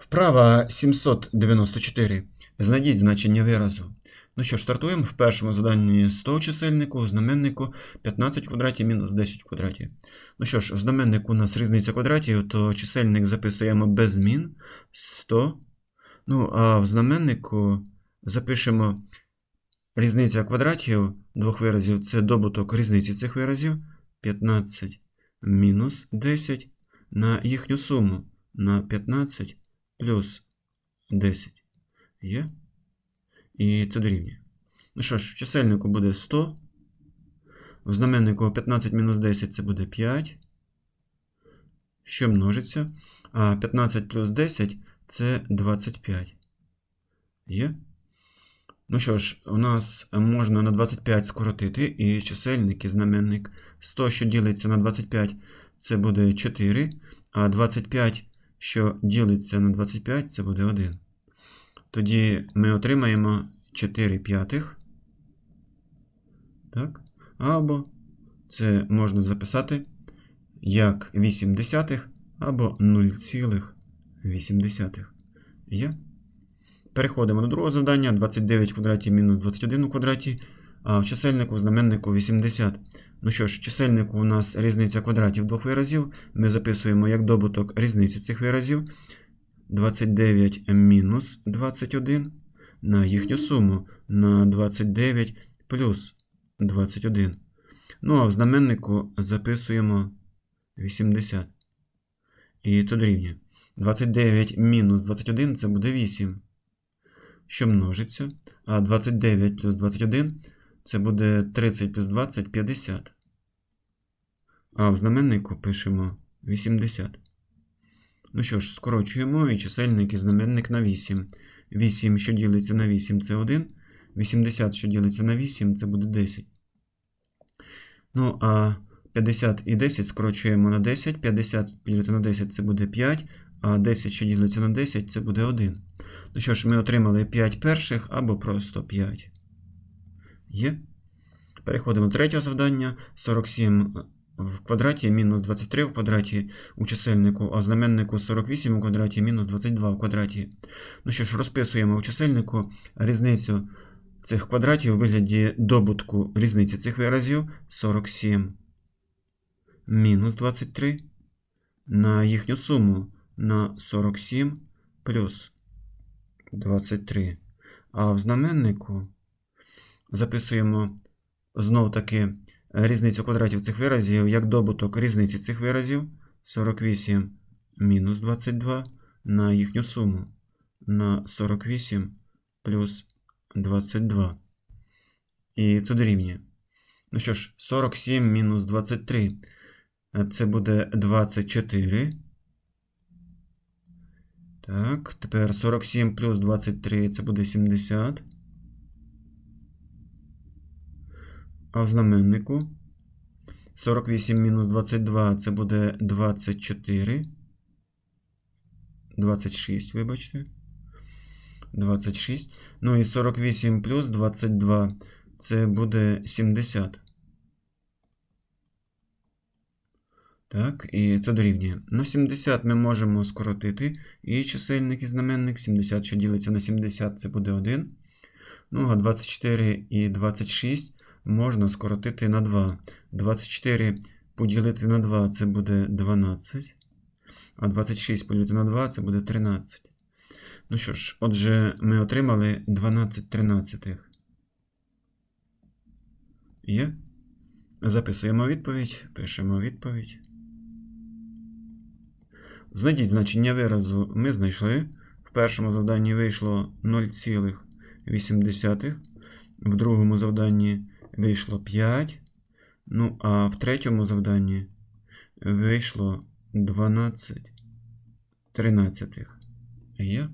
Вправа 794. Знайдіть значення виразу. Ну що ж, стартуємо в першому заданні 100 чисельнику, у знаменнику 15 в квадраті мінус 10 в квадраті. Ну що ж, в знаменнику у нас різниця квадратів, то чисельник записуємо без змін 100. Ну, а в знаменнику запишемо різниця квадратів двох виразів це добуток різниці цих виразів 15 мінус 10 на їхню суму на 15 плюс 10 є. І це дорівнює. Ну що ж, в чисельнику буде 100. В знаменнику 15 мінус 10 це буде 5. Що множиться? А 15 плюс 10 це 25. Є? Ну що ж, у нас можна на 25 скоротити, і чисельник і знаменник 100, що ділиться на 25, це буде 4, а 25, що ділиться на 25, це буде 1. Тоді ми отримаємо 4 п'ятих. Так? Або це можна записати як 8 десятих, або 0,8. Є? Переходимо до другого завдання. 29 в квадраті мінус 21 у квадраті, а в чисельнику, знаменнику 80. Ну що ж, в чисельнику у нас різниця квадратів двох виразів. Ми записуємо як добуток різниці цих виразів. 29 мінус 21 на їхню суму на 29 плюс 21. Ну а в знаменнику записуємо 80. І це дорівнює. 29 мінус 21 це буде 8. Що множиться. А 29 плюс 21 це буде 30 плюс 20 50. А в знаменнику пишемо 80. Ну що ж, скорочуємо і чисельник і знаменник на 8. 8, що ділиться на 8, це 1. 80, що ділиться на 8, це буде 10. Ну, а 50 і 10 скорочуємо на 10. 50 поділити на 10 це буде 5, а 10, що ділиться на 10, це буде 1. Ну що ж, ми отримали 5 перших або просто 5. Є. Переходимо до третього завдання. 47 в квадраті мінус 23 в квадраті у чисельнику, а знаменнику 48 у квадраті мінус 22 в квадраті. Ну що ж, розписуємо у чисельнику різницю цих квадратів у вигляді добутку різниці цих виразів 47 мінус 23 на їхню суму на 47 плюс 23. А в знаменнику записуємо знов таки різницю квадратів цих виразів як добуток різниці цих виразів 48 мінус 22 на їхню суму на 48 плюс 22. І це дорівнює. Ну що ж, 47 мінус 23. Це буде 24. Так, тепер 47 плюс 23 це буде 70. А в знаменнику 48 мінус 22 це буде 24. 26, вибачте. 26. Ну і 48 плюс 22 це буде 70. Так, і це дорівнює. На 70 ми можемо скоротити і чисельник і знаменник. 70, що ділиться на 70, це буде 1. Ну, а 24 і 26 можна скоротити на 2. 24 поділити на 2 це буде 12. А 26 поділити на 2 це буде 13. Ну що ж, отже, ми отримали 12 тринадцятих. Є? Записуємо відповідь, пишемо відповідь. Знайдіть значення виразу ми знайшли. В першому завданні вийшло 0,8. В другому завданні вийшло 5. Ну, а в третьому завданні вийшло 12 тринадцятих. Є?